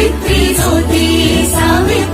Savitri Jyoti Savitri